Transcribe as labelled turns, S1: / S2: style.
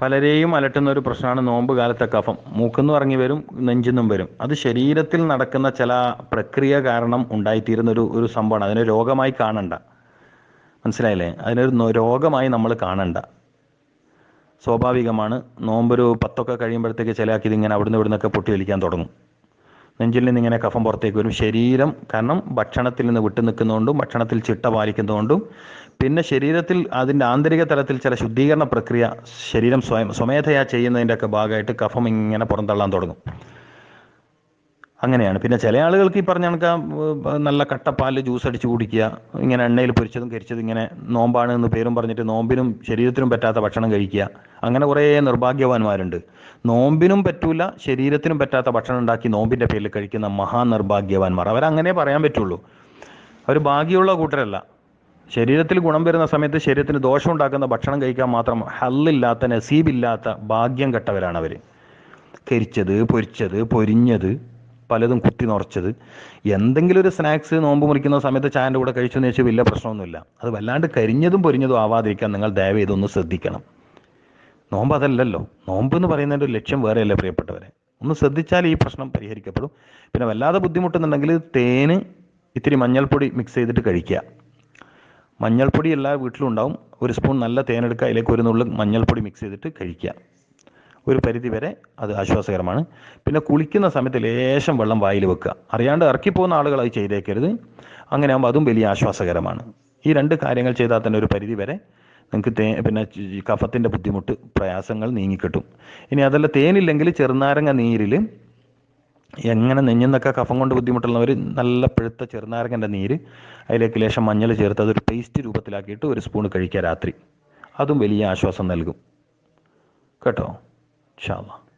S1: പലരെയും അലട്ടുന്ന ഒരു പ്രശ്നമാണ് നോമ്പ് കാലത്തെ കഫം. മൂക്കുന്ന് ഇറങ്ങി വരും നെഞ്ചിന്നും വരും. അത് ശരീരത്തിൽ നടക്കുന്ന ചില പ്രക്രിയ കാരണം ഉണ്ടായിത്തീരുന്ന ഒരു ഒരു സംഭവമാണ്. അതിനെ രോഗമായി കാണണ്ട. മനസ്സിലായില്ലേ? അതിനൊരു രോഗമായി നമ്മൾ കാണണ്ട. സ്വാഭാവികമാണ്. നോമ്പൊരു പത്തൊക്കെ കഴിയുമ്പോഴത്തേക്ക് ചിലയാക്കി ഇതിങ്ങനെ അവിടുന്ന് ഇവിടുന്നൊക്കെ പൊട്ടി വലിക്കാൻ തുടങ്ങും. നെഞ്ചിൽ നിന്ന് ഇങ്ങനെ കഫം പുറത്തേക്ക് വരും. ശരീരം കാരണം ഭക്ഷണത്തിൽ നിന്ന് വിട്ടു നിൽക്കുന്നതുകൊണ്ടും ഭക്ഷണത്തിൽ ചിട്ട പാലിക്കുന്നതുകൊണ്ടും പിന്നെ ശരീരത്തിൽ അതിന്റെ ആന്തരിക തലത്തിൽ ചില ശുദ്ധീകരണ പ്രക്രിയ ശരീരം സ്വയം സ്വമേധയാ ചെയ്യുന്നതിന്റെയൊക്കെ ഭാഗമായിട്ട് കഫം ഇങ്ങനെ പുറന്തള്ളാൻ തുടങ്ങും. അങ്ങനെയാണ്. പിന്നെ ചില ആളുകൾക്ക് ഈ പറഞ്ഞ കണക്ക് നല്ല കട്ടപ്പാൽ ജ്യൂസ് അടിച്ച് കുടിക്കുക ഇങ്ങനെ എണ്ണയിൽ പൊരിച്ചതും കരിച്ചതും ഇങ്ങനെ നോമ്പാണ് എന്ന് പേരും പറഞ്ഞിട്ട് നോമ്പിനും ശരീരത്തിനും പറ്റാത്ത ഭക്ഷണം കഴിക്കുക. അങ്ങനെ കുറേ നിർഭാഗ്യവാന്മാരുണ്ട്. നോമ്പിനും പറ്റൂല ശരീരത്തിനും പറ്റാത്ത ഭക്ഷണം ഉണ്ടാക്കി നോമ്പിന്റെ പേരിൽ കഴിക്കുന്ന മഹാ നിർഭാഗ്യവാന്മാർ അവരങ്ങനെ പറയാൻ പറ്റുള്ളൂ. അവർ ഭാഗ്യമുള്ള കൂട്ടരല്ല. ശരീരത്തിൽ ഗുണം വരുന്ന സമയത്ത് ശരീരത്തിന് ദോഷം ഉണ്ടാക്കുന്ന ഭക്ഷണം കഴിക്കാൻ മാത്രം ഹല്ലില്ലാത്ത നസീബില്ലാത്ത ഭാഗ്യം കെട്ടവരാണ് അവർ കരിച്ചത് പൊരിച്ചത് പൊരിഞ്ഞത് പലതും കുത്തി നിറച്ചത്. എന്തെങ്കിലും ഒരു സ്നാക്സ് നോമ്പ് മുറിക്കുന്ന സമയത്ത് ചായന്റെ കൂടെ കഴിച്ചെന്ന് വെച്ചാൽ വലിയ പ്രശ്നമൊന്നുമില്ല. അത് വല്ലാണ്ട് കരിഞ്ഞതും പൊരിഞ്ഞതും ആവാതിരിക്കാൻ നിങ്ങൾ ദയവ് ഇതൊന്ന് ശ്രദ്ധിക്കണം. നോമ്പ് അതല്ലല്ലോ. നോമ്പ് എന്ന് പറയുന്നതിന്റെ ഒരു ലക്ഷ്യം വേറെയല്ലേ പ്രിയപ്പെട്ടവരെ? ഒന്ന് ശ്രദ്ധിച്ചാൽ ഈ പ്രശ്നം പരിഹരിക്കപ്പെടും. പിന്നെ വല്ലാതെ ബുദ്ധിമുട്ടുന്നുണ്ടെങ്കിൽ തേന് ഇത്തിരി മഞ്ഞൾപ്പൊടി മിക്സ് ചെയ്തിട്ട് കഴിക്കുക. മഞ്ഞൾപ്പൊടി എല്ലാ വീട്ടിലും ഉണ്ടാവും. ഒരു സ്പൂൺ നല്ല തേനെടുക്കുക. അതിലേക്ക് ഒരു നുള്ളിൽ മഞ്ഞൾപ്പൊടി മിക്സ് ചെയ്തിട്ട് കഴിക്കുക. ഒരു പരിധി വരെ അത് ആശ്വാസകരമാണ്. പിന്നെ കുളിക്കുന്ന സമയത്ത് ലേശം വെള്ളം വായിൽ വെക്കുക. അറിയാണ്ട് ഇറക്കിപ്പോകുന്ന ആളുകൾ അത് ചെയ്തേക്കരുത്. അങ്ങനെ ആകുമ്പോൾ അതും വലിയ ആശ്വാസകരമാണ്. ഈ രണ്ട് കാര്യങ്ങൾ ചെയ്താൽ തന്നെ ഒരു പരിധി വരെ നിങ്ങൾക്ക് തേ പിന്നെ കഫത്തിന്റെ ബുദ്ധിമുട്ട് പ്രയാസങ്ങൾ നീങ്ങിക്കിട്ടും. ഇനി അതല്ല തേനില്ലെങ്കിൽ ചെറുനാരങ്ങ നീരിൽ എങ്ങനെ നെഞ്ഞെന്നൊക്കെ കഫം കൊണ്ട് ബുദ്ധിമുട്ടുള്ളവർ നല്ല പഴുത്ത ചെറുനാരങ്ങന്റെ നീര് അതിലേക്ക് ലേശം മഞ്ഞൾ ചേർത്ത് അതൊരു പേസ്റ്റ് രൂപത്തിലാക്കിയിട്ട് ഒരു സ്പൂൺ കഴിക്കുക രാത്രി. അതും വലിയ ആശ്വാസം നൽകും. കേട്ടോ? شاء الله.